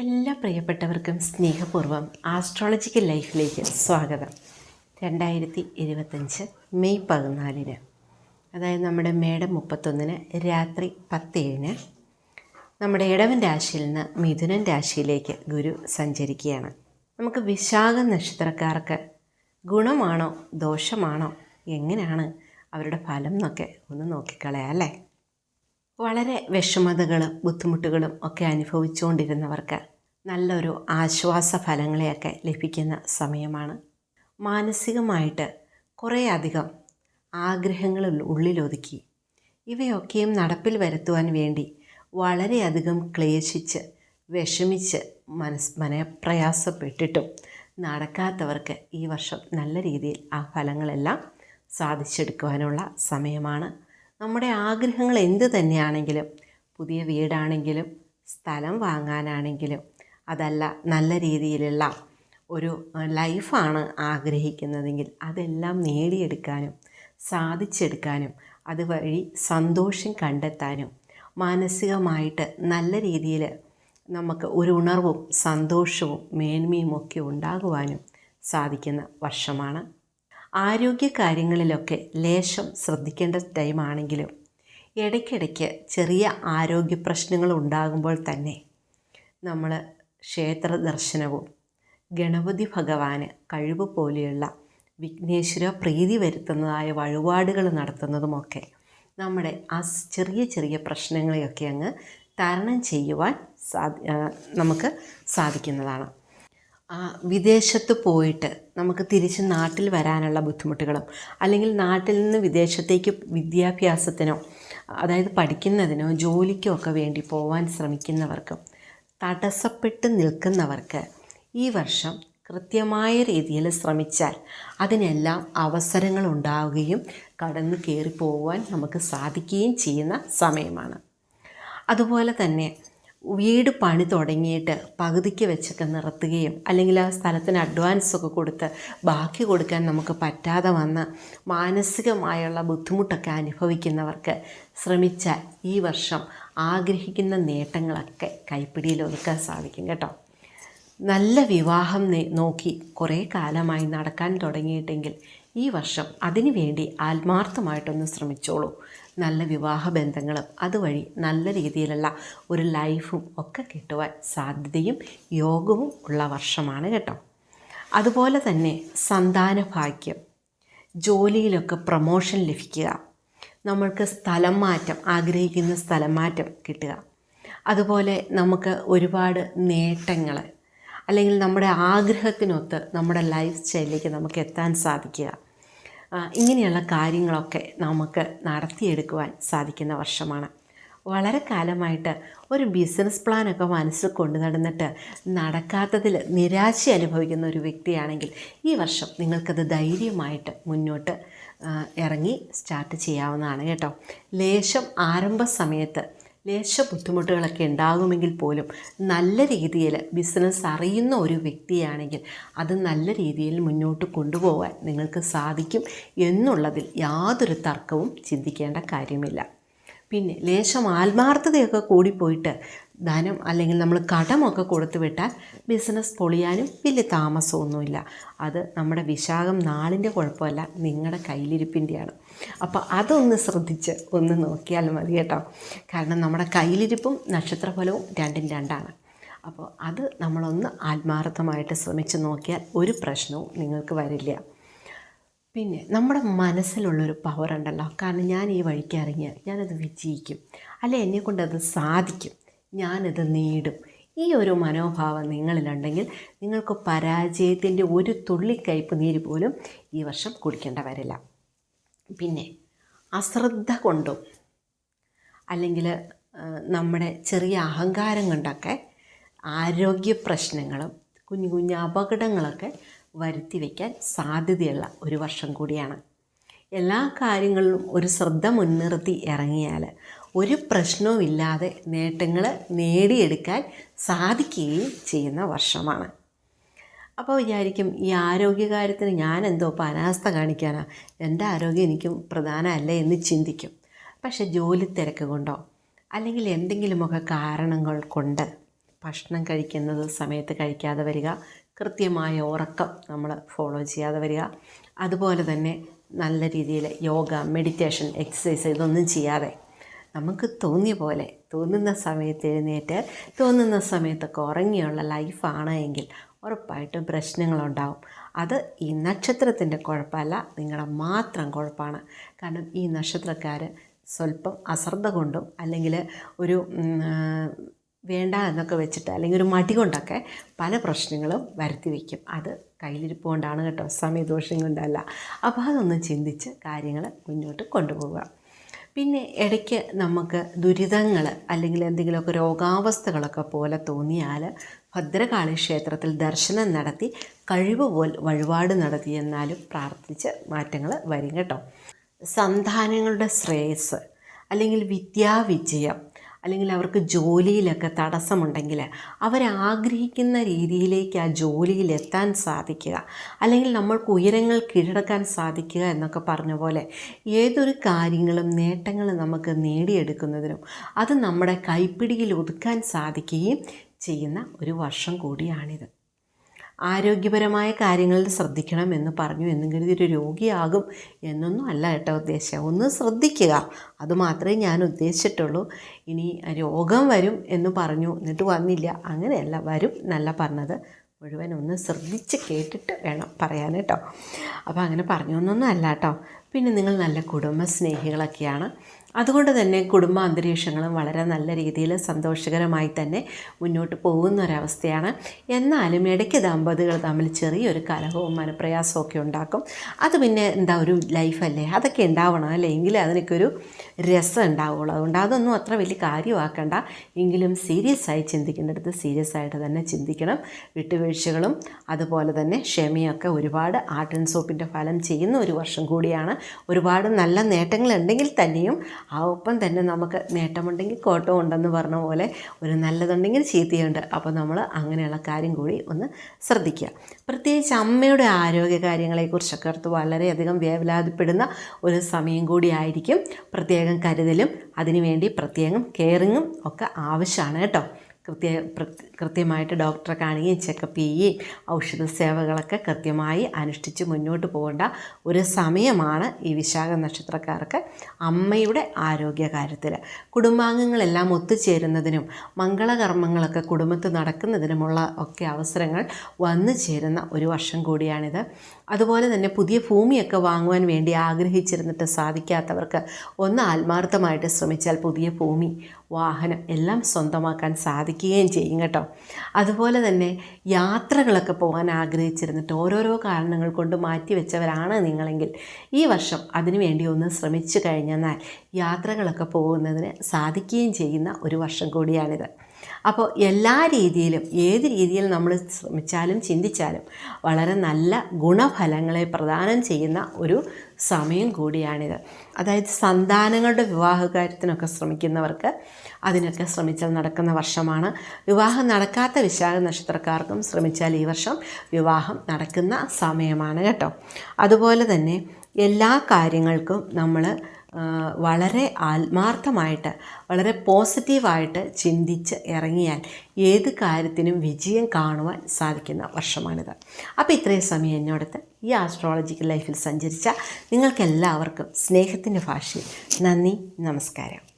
എല്ലാ പ്രിയപ്പെട്ടവർക്കും സ്നേഹപൂർവം ആസ്ട്രോളജിക്കൽ ലൈഫിലേക്ക് സ്വാഗതം. രണ്ടായിരത്തി ഇരുപത്തഞ്ച് മെയ് പതിനാലിന് അതായത് നമ്മുടെ മേടം മുപ്പത്തൊന്നിന് രാത്രി പത്തേഴിന് നമ്മുടെ ഇടവൻ രാശിയിൽ നിന്ന് മിഥുനൻ രാശിയിലേക്ക് ഗുരു സഞ്ചരിക്കുകയാണ്. നമുക്ക് വിശാഖ നക്ഷത്രക്കാർക്ക് ഗുണമാണോ ദോഷമാണോ എങ്ങനെയാണ് അവരുടെ ഫലം എന്നൊക്കെ ഒന്ന് നോക്കിക്കളയാം അല്ലേ? വളരെ വിഷമതകളും ബുദ്ധിമുട്ടുകളും ഒക്കെ അനുഭവിച്ചുകൊണ്ടിരുന്നവർക്ക് നല്ലൊരു ആശ്വാസ ഫലങ്ങളെയൊക്കെ ലഭിക്കുന്ന സമയമാണ്. മാനസികമായിട്ട് കുറേയധികം ആഗ്രഹങ്ങൾ ഉള്ളിലൊതുക്കി ഇവയൊക്കെയും നടപ്പിൽ വരുത്തുവാൻ വേണ്ടി വളരെയധികം ക്ലേശിച്ച് വിഷമിച്ച് മനസ് മനപ്രയാസപ്പെട്ടിട്ടും നടക്കാത്തവർക്ക് ഈ വർഷം നല്ല രീതിയിൽ ആ ഫലങ്ങളെല്ലാം സാധിച്ചെടുക്കുവാനുള്ള സമയമാണ്. നമ്മുടെ ആഗ്രഹങ്ങൾ എന്ത് തന്നെയാണെങ്കിലും പുതിയ വീടാണെങ്കിലും സ്ഥലം വാങ്ങാനാണെങ്കിലും അതല്ല നല്ല രീതിയിലുള്ള ഒരു ലൈഫാണ് ആഗ്രഹിക്കുന്നതെങ്കിൽ അതെല്ലാം നേടിയെടുക്കാനും സാധിച്ചെടുക്കാനും അതുവഴി സന്തോഷം കണ്ടെത്താനും മാനസികമായിട്ട് നല്ല രീതിയിൽ നമുക്ക് ഒരു ഉണർവും സന്തോഷവും മേന്മയും ഒക്കെ ഉണ്ടാകുവാനും സാധിക്കുന്ന വർഷമാണ് ആരോഗ്യ കാര്യങ്ങളിലൊക്കെ ലേശം ശ്രദ്ധിക്കേണ്ട ടൈമാണെങ്കിലും ഇടയ്ക്കിടയ്ക്ക് ചെറിയ ആരോഗ്യ പ്രശ്നങ്ങൾ ഉണ്ടാകുമ്പോൾ തന്നെ നമ്മൾ ക്ഷേത്ര ദർശനവും ഗണപതി ഭഗവാന് കഴിവ് പോലെയുള്ള വിഘ്നേശ്വര പ്രീതി വരുത്തുന്നതായ വഴിപാടുകൾ നടത്തുന്നതുമൊക്കെ നമ്മുടെ ആ ചെറിയ ചെറിയ പ്രശ്നങ്ങളെയൊക്കെ അങ്ങ് തരണം ചെയ്യുവാൻ സാധി നമുക്ക് സാധിക്കുന്നതാണ്. വിദേശത്ത് പോയിട്ട് നമുക്ക് തിരിച്ച് നാട്ടിൽ വരാനുള്ള ബുദ്ധിമുട്ടുകളും അല്ലെങ്കിൽ നാട്ടിൽ നിന്ന് വിദേശത്തേക്ക് വിദ്യാഭ്യാസത്തിനോ അതായത് പഠിക്കുന്നതിനോ ജോലിക്കോ ഒക്കെ വേണ്ടി പോവാൻ ശ്രമിക്കുന്നവർക്കും തടസ്സപ്പെട്ട് നിൽക്കുന്നവർക്ക് ഈ വർഷം കൃത്യമായ രീതിയിൽ ശ്രമിച്ചാൽ അതിനെല്ലാം അവസരങ്ങൾ ഉണ്ടാവുകയും കടന്നു കയറി പോകുവാൻ നമുക്ക് സാധിക്കുകയും ചെയ്യുന്ന സമയമാണ്. അതുപോലെ തന്നെ വീട് പണി തുടങ്ങിയിട്ട് പകുതിക്ക് വെച്ചൊക്കെ നിർത്തുകയും അല്ലെങ്കിൽ ആ സ്ഥലത്തിന് അഡ്വാൻസ് ഒക്കെ കൊടുത്ത് ബാക്കി കൊടുക്കാൻ നമുക്ക് പറ്റാതെ വന്ന് മാനസികമായുള്ള ബുദ്ധിമുട്ടൊക്കെ അനുഭവിക്കുന്നവർക്ക് ശ്രമിച്ചാൽ ഈ വർഷം ആഗ്രഹിക്കുന്ന നേട്ടങ്ങളൊക്കെ കൈപ്പിടിയിൽ ഒതുക്കാൻ സാധിക്കും കേട്ടോ. നല്ല വിവാഹം നോക്കി കുറേ കാലമായി നടക്കാൻ തുടങ്ങിയിട്ടെങ്കിൽ ഈ വർഷം അതിനുവേണ്ടി ആത്മാർത്ഥമായിട്ടൊന്ന് ശ്രമിച്ചോളൂ. നല്ല വിവാഹ ബന്ധങ്ങളും അതുവഴി നല്ല രീതിയിലുള്ള ഒരു ലൈഫും ഒക്കെ കിട്ടുവാൻ സാധ്യതയും യോഗവും ഉള്ള വർഷമാണ് കേട്ടോ. അതുപോലെ തന്നെ സന്താന ഭാഗ്യം ജോലിയിലൊക്കെ പ്രൊമോഷൻ ലഭിക്കുക നമ്മൾക്ക് സ്ഥലം മാറ്റം ആഗ്രഹിക്കുന്ന സ്ഥലം മാറ്റം കിട്ടുക. അതുപോലെ നമുക്ക് ഒരുപാട് നേട്ടങ്ങൾ അല്ലെങ്കിൽ നമ്മുടെ ആഗ്രഹത്തിനൊത്ത് നമ്മുടെ ലൈഫ് സ്റ്റൈലിലേക്ക് നമുക്ക് എത്താൻ സാധിക്കുക. ഇങ്ങനെയുള്ള കാര്യങ്ങളൊക്കെ നമുക്ക് നടത്തിയെടുക്കുവാൻ സാധിക്കുന്ന വർഷമാണ്. വളരെ കാലമായിട്ട് ഒരു ബിസിനസ് പ്ലാനൊക്കെ മനസ്സിൽ കൊണ്ടു നടന്നിട്ട് നടക്കാത്തതിൽ നിരാശ അനുഭവിക്കുന്ന ഒരു വ്യക്തിയാണെങ്കിൽ ഈ വർഷം നിങ്ങൾക്കത് ധൈര്യമായിട്ട് മുന്നോട്ട് ഇറങ്ങി സ്റ്റാർട്ട് ചെയ്യാവുന്നതാണ് കേട്ടോ. ലേശം ആരംഭ സമയത്ത് ലേശ ബുദ്ധിമുട്ടുകളൊക്കെ ഉണ്ടാകുമെങ്കിൽ പോലും നല്ല രീതിയിൽ ബിസിനസ് അറിയുന്ന ഒരു വ്യക്തിയാണെങ്കിൽ അത് നല്ല രീതിയിൽ മുന്നോട്ട് കൊണ്ടുപോകാൻ നിങ്ങൾക്ക് സാധിക്കും എന്നുള്ളതിൽ യാതൊരു തർക്കവും ചിന്തിക്കേണ്ട കാര്യമില്ല. പിന്നെ ലേശം ആത്മാർത്ഥതയൊക്കെ കൂടിപ്പോയിട്ട് ധനം അല്ലെങ്കിൽ നമ്മൾ കടമൊക്കെ കൊടുത്തു വിട്ടാൽ ബിസിനസ് പൊളിയാനും വലിയ താമസമൊന്നുമില്ല. അത് നമ്മുടെ വിശാഖം നാളിന്റെ കുഴപ്പമല്ല നിങ്ങളുടെ കയ്യിലിരിപ്പിന്റെയാണ്. അപ്പോൾ അതൊന്ന് ശ്രദ്ധിച്ച് ഒന്ന് നോക്കിയാൽ മതി കേട്ടോ. കാരണം നമ്മുടെ കയ്യിലിരിപ്പും നക്ഷത്രഫലവും രണ്ടും രണ്ടാണ്. അപ്പോൾ അത് നമ്മളൊന്ന് ആത്മാർത്ഥമായിട്ട് ശ്രമിച്ച് നോക്കിയാൽ ഒരു പ്രശ്നവും നിങ്ങൾക്ക് വരില്ല. പിന്നെ നമ്മുടെ മനസ്സിലുള്ളൊരു പവർ ഉണ്ടല്ലോ. കാരണം ഞാൻ ഈ വഴിക്ക് ഇറങ്ങിയാൽ ഞാനത് വിജയിക്കും. അല്ലെ എന്നെക്കൊണ്ട് അത് സാധിക്കും. ഞാനത് നേടും. ഈ ഒരു മനോഭാവം നിങ്ങളിലുണ്ടെങ്കിൽ നിങ്ങൾക്ക് പരാജയത്തിന്റെ ഒരു തുള്ളിക്കയ്പ് നീര് പോലും ഈ വർഷം കുടിക്കേണ്ട വരില്ല. പിന്നെ അശ്രദ്ധ കൊണ്ടും അല്ലെങ്കിൽ നമ്മുടെ ചെറിയ അഹങ്കാരം കൊണ്ടൊക്കെ ആരോഗ്യ പ്രശ്നങ്ങളും കുഞ്ഞു കുഞ്ഞു അപകടങ്ങളൊക്കെ വരുത്തി വയ്ക്കാൻ സാധ്യതയുള്ള ഒരു വർഷം കൂടിയാണ്. എല്ലാ കാര്യങ്ങളിലും ഒരു ശ്രദ്ധ മുൻനിർത്തി ഇറങ്ങിയാൽ ഒരു പ്രശ്നവും ഇല്ലാതെ നേട്ടങ്ങൾ നേടിയെടുക്കാൻ സാധിക്കുകയും ചെയ്യുന്ന വർഷമാണ്. അപ്പോൾ വിചാരിക്കും ഈ ആരോഗ്യകാര്യത്തിന് ഞാൻ എന്തോ ഇപ്പോൾ അനാസ്ഥ കാണിക്കാനാണ് എന്റെ ആരോഗ്യം എനിക്കും പ്രധാനമല്ല എന്ന് ചിന്തിക്കും. പക്ഷെ ജോലി തിരക്ക് കൊണ്ടോ അല്ലെങ്കിൽ എന്തെങ്കിലുമൊക്കെ കാരണങ്ങൾ കൊണ്ട് ഭക്ഷണം കഴിക്കുന്നത് സമയത്ത് കഴിക്കാതെ വരിക കൃത്യമായ ഉറക്കം നമ്മൾ ഫോളോ ചെയ്യാതെ വരിക അതുപോലെ തന്നെ നല്ല രീതിയിൽ യോഗ മെഡിറ്റേഷൻ എക്സസൈസ് ഇതൊന്നും ചെയ്യാതെ നമുക്ക് തോന്നിയ പോലെ തോന്നുന്ന സമയത്ത് എഴുന്നേറ്റ് തോന്നുന്ന സമയത്തൊക്കെ ഉറങ്ങിയുള്ള ലൈഫാണ് എങ്കിൽ ഉറപ്പായിട്ടും പ്രശ്നങ്ങളുണ്ടാവും. അത് ഈ നക്ഷത്രത്തിന്റെ കുഴപ്പമല്ല നിങ്ങളുടെ മാത്രം കുഴപ്പമാണ്. കാരണം ഈ നക്ഷത്രക്കാർ സ്വല്പം അശ്രദ്ധ കൊണ്ടും അല്ലെങ്കിൽ ഒരു വേണ്ട എന്നൊക്കെ വെച്ചിട്ട് അല്ലെങ്കിൽ ഒരു മടി കൊണ്ടൊക്കെ പല പ്രശ്നങ്ങളും വരുത്തി വയ്ക്കും അത് കയ്യിലിരിപ്പ് കൊണ്ടാണ് കേട്ടോ സമയദോഷം കൊണ്ടല്ല. അപ്പോൾ അതൊന്ന് ചിന്തിച്ച് കാര്യങ്ങൾ മുന്നോട്ട് കൊണ്ടുപോവുക. പിന്നെ ഇടയ്ക്ക് നമുക്ക് ദുരിതങ്ങൾ അല്ലെങ്കിൽ എന്തെങ്കിലുമൊക്കെ രോഗാവസ്ഥകളൊക്കെ പോലെ തോന്നിയാൽ ഭദ്രകാളി ക്ഷേത്രത്തിൽ ദർശനം നടത്തി കഴിവ് പോൽ വഴിപാട് നടത്തി എന്നാലും പ്രാർത്ഥിച്ച് മാറ്റങ്ങൾ വരും കേട്ടോ. സന്താനങ്ങളുടെ ശ്രേയസ് അല്ലെങ്കിൽ വിദ്യാവിജയം അല്ലെങ്കിൽ അവർക്ക് ജോലിയിലൊക്കെ തടസ്സമുണ്ടെങ്കിൽ അവരാഗ്രഹിക്കുന്ന രീതിയിലേക്ക് ആ ജോലിയിലെത്താൻ സാധിക്കുക. അല്ലെങ്കിൽ നമ്മൾക്ക് ഉയരങ്ങൾ കീഴടക്കാൻ സാധിക്കുക എന്നൊക്കെ പറഞ്ഞ പോലെ ഏതൊരു കാര്യങ്ങളും നേട്ടങ്ങളും നമുക്ക് നേടിയെടുക്കുന്നതിനും അത് നമ്മുടെ കൈപ്പിടിയിൽ ഒതുക്കാൻ സാധിക്കുകയും ചെയ്യുന്ന ഒരു വർഷം കൂടിയാണിത്. ആരോഗ്യപരമായ കാര്യങ്ങളിൽ ശ്രദ്ധിക്കണം എന്ന് പറഞ്ഞു. എന്നും കരുതി ഒരു രോഗിയാകും എന്നൊന്നും അല്ല കേട്ടോ ഉദ്ദേശം. ഒന്ന് ശ്രദ്ധിക്കുക. അതുമാത്രമേ ഞാൻ ഉദ്ദേശിച്ചിട്ടുള്ളൂ. ഇനി രോഗം വരും എന്ന് പറഞ്ഞു. എന്നിട്ട് വന്നില്ല. അങ്ങനെയല്ല. വരും എന്നല്ല പറഞ്ഞത്. മുഴുവൻ ഒന്ന് ശ്രദ്ധിച്ച് കേട്ടിട്ട് വേണം പറയാൻ കേട്ടോ. അപ്പോൾ അങ്ങനെ പറഞ്ഞു എന്നൊന്നും അല്ല കേട്ടോ. പിന്നെ നിങ്ങൾ നല്ല കുടുംബ സ്നേഹികളൊക്കെയാണ് അതുകൊണ്ട് തന്നെ കുടുംബ അന്തരീക്ഷങ്ങളും വളരെ നല്ല രീതിയിൽ സന്തോഷകരമായി തന്നെ മുന്നോട്ട് പോകുന്ന ഒരവസ്ഥയാണ് എന്നാലും ഇടയ്ക്ക് ദമ്പതികൾ തമ്മിൽ ചെറിയൊരു കലഹവും മനപ്രയാസവും ഒക്കെ ഉണ്ടാക്കും. അത് പിന്നെ എന്താ ഒരു ലൈഫല്ലേ? അതൊക്കെ ഉണ്ടാവണം അല്ലേ? എങ്കിലേ അതിനൊക്കെ ഒരു രസം ഉണ്ടാവുള്ളൂ. അതുകൊണ്ട് അതൊന്നും അത്ര വലിയ കാര്യമാക്കണ്ട. എങ്കിലും സീരിയസ് ആയി ചിന്തിക്കേണ്ടടുത്ത് സീരിയസ് ആയിട്ട് തന്നെ ചിന്തിക്കണം. വിട്ടുവീഴ്ചകളും അതുപോലെ തന്നെ ക്ഷമയൊക്കെ ഒരുപാട് ആർട്ട് ആൻഡ് സോപ്പിന്റെ ഫലം ചെയ്യുന്ന ഒരു വർഷം കൂടിയാണ്. ഒരുപാട് നല്ല നേട്ടങ്ങളുണ്ടെങ്കിൽ തന്നെയും ആ ഒപ്പം തന്നെ നമുക്ക് നേട്ടമുണ്ടെങ്കിൽ കോട്ടം ഉണ്ടെന്ന് പറഞ്ഞ പോലെ ഒരു നല്ലതുണ്ടെങ്കിൽ ചീത്തയുണ്ട്. അപ്പോൾ നമ്മൾ അങ്ങനെയുള്ള കാര്യം കൂടി ഒന്ന് ശ്രദ്ധിക്കുക. പ്രത്യേകിച്ച് അമ്മയുടെ ആരോഗ്യ കാര്യങ്ങളെക്കുറിച്ചൊക്കെ ഓർത്ത് വളരെയധികം വേവലാതിപ്പെടുന്ന ഒരു സമയം കൂടിയായിരിക്കും പ്രത്യേകം കരുതലും അതിനുവേണ്ടി പ്രത്യേകം കെയറിങ്ങും ഒക്കെ ആവശ്യമാണ് കേട്ടോ. കൃത്യ കൃത്യമായിട്ട് ഡോക്ടറെ കാണുകയും ചെക്കപ്പ് ചെയ്യുകയും ഔഷധ സേവകളൊക്കെ കൃത്യമായി അനുഷ്ഠിച്ച് മുന്നോട്ട് പോകേണ്ട ഒരു സമയമാണ് ഈ വിശാഖ നക്ഷത്രക്കാർക്ക് അമ്മയുടെ ആരോഗ്യ കാര്യത്തിൽ കുടുംബാംഗങ്ങളെല്ലാം ഒത്തുചേരുന്നതിനും മംഗളകർമ്മങ്ങളൊക്കെ കുടുംബത്തിൽ നടക്കുന്നതിനുമുള്ള ഒക്കെ അവസരങ്ങൾ വന്നു ചേരുന്ന ഒരു വർഷം കൂടിയാണിത്. അതുപോലെ തന്നെ പുതിയ ഭൂമിയൊക്കെ വാങ്ങുവാൻ വേണ്ടി ആഗ്രഹിച്ചിരുന്നിട്ട് സാധിക്കാത്തവർക്ക് ഒന്ന് ആത്മാർത്ഥമായിട്ട് ശ്രമിച്ചാൽ പുതിയ ഭൂമി വാഹനം എല്ലാം സ്വന്തമാക്കാൻ സാധിക്കുകയും ചെയ്യും കേട്ടോ. അതുപോലെ തന്നെ യാത്രകളൊക്കെ പോകാൻ ആഗ്രഹിച്ചിരുന്നിട്ട് ഓരോരോ കാരണങ്ങൾ കൊണ്ട് മാറ്റിവെച്ചവരാണ് നിങ്ങളെങ്കിൽ ഈ വർഷം അതിനുവേണ്ടി ഒന്ന് ശ്രമിച്ചു കഴിഞ്ഞെന്നാൽ യാത്രകളൊക്കെ പോകുന്നതിന് സാധിക്കുകയും ചെയ്യുന്ന ഒരു വർഷം കൂടിയാണിത്. അപ്പോൾ എല്ലാ രീതിയിലും ഏത് രീതിയിൽ നമ്മൾ ശ്രമിച്ചാലും ചിന്തിച്ചാലും വളരെ നല്ല ഗുണഫലങ്ങളെ പ്രദാനം ചെയ്യുന്ന ഒരു സമയം കൂടിയാണിത്. അതായത് സന്താനങ്ങളുടെ വിവാഹകാര്യത്തിനൊക്കെ ശ്രമിക്കുന്നവർക്ക് അതിനൊക്കെ ശ്രമിച്ചാൽ നടക്കുന്ന വർഷമാണ്. വിവാഹം നടക്കാത്ത വിശാഖ നക്ഷത്രക്കാർക്കും ശ്രമിച്ചാൽ ഈ വർഷം വിവാഹം നടക്കുന്ന സമയമാണ് കേട്ടോ. അതുപോലെ തന്നെ എല്ലാ കാര്യങ്ങൾക്കും നമ്മൾ വളരെ ആത്മാർത്ഥമായിട്ട് വളരെ പോസിറ്റീവായിട്ട് ചിന്തിച്ച് ഇറങ്ങിയാൽ ഏത് കാര്യത്തിനും വിജയം കാണുവാൻ സാധിക്കുന്ന വർഷമാണിത്. അപ്പോൾ ഇത്രയും സമയം എന്നോടത്ത് ഈ ആസ്ട്രോളജിക്കൽ ലൈഫിൽ സഞ്ചരിച്ച നിങ്ങൾക്കെല്ലാവർക്കും സ്നേഹത്തിന്റെ ഭാഷയിൽ നന്ദി നമസ്കാരം.